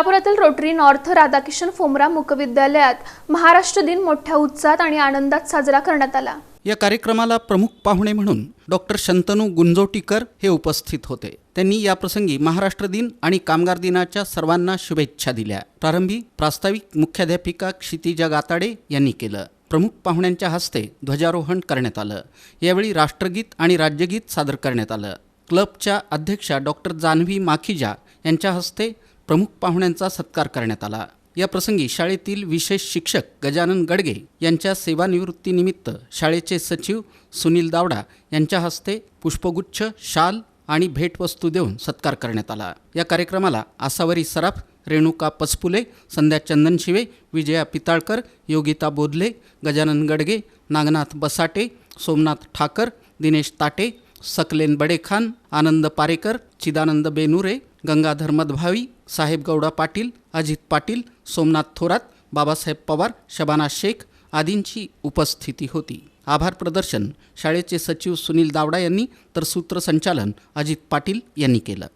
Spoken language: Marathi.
सोलापुरातील रोटरी नॉर्थ राधाकिशन फोमरा मुकविद्यालयात महाराष्ट्र दिन मोठ्या उत्साहात आणि आनंदात साजरा करण्यात आला. या कार्यक्रमाला प्रमुख पाहुणे म्हणून डॉक्टर शंतनू गुंजोटीकर हे उपस्थित होते. त्यांनी याप्रसंगी महाराष्ट्र दिन आणि कामगार दिनाच्या सर्वांना शुभेच्छा दिल्या. प्रारंभी प्रास्ताविक मुख्याध्यापिका क्षितिजा गाताडे यांनी केलं. प्रमुख पाहुण्यांच्या हस्ते ध्वजारोहण करण्यात आलं. यावेळी राष्ट्रगीत आणि राज्यगीत सादर करण्यात आलं. क्लबच्या अध्यक्षा डॉक्टर जान्हवी माखीजा यांच्या हस्ते प्रमुख पाहुण्यांचा सत्कार करण्यात आला. या प्रसंगी शाळेतील विशेष शिक्षक गजानन गडगे यांच्या सेवानिवृत्तीनिमित्त शाळेचे सचिव सुनील दावडा यांच्या हस्ते पुष्पगुच्छ शाल आणि भेटवस्तू देऊन सत्कार करण्यात आला. या कार्यक्रमाला आसावरी सराफ रेणुका पचपुले संध्या चंदनशिवे विजया पिताळकर योगिता बोधले गजानन गडगे नागनाथ बसाटे सोमनाथ ठाकर दिनेश ताटे सकलेन बडेखान आनंद पारेकर चिदानंद बेनुरे गंगाधर मधभावी साहेब गौडा पाटील अजित पाटील सोमनाथ थोरात बाबासाहेब पवार शबाना शेख आदींची उपस्थिती होती. आभार प्रदर्शन शाळेचे सचिव सुनील दावडा यांनी तर सूत्रसंचालन अजित पाटील यांनी केलं.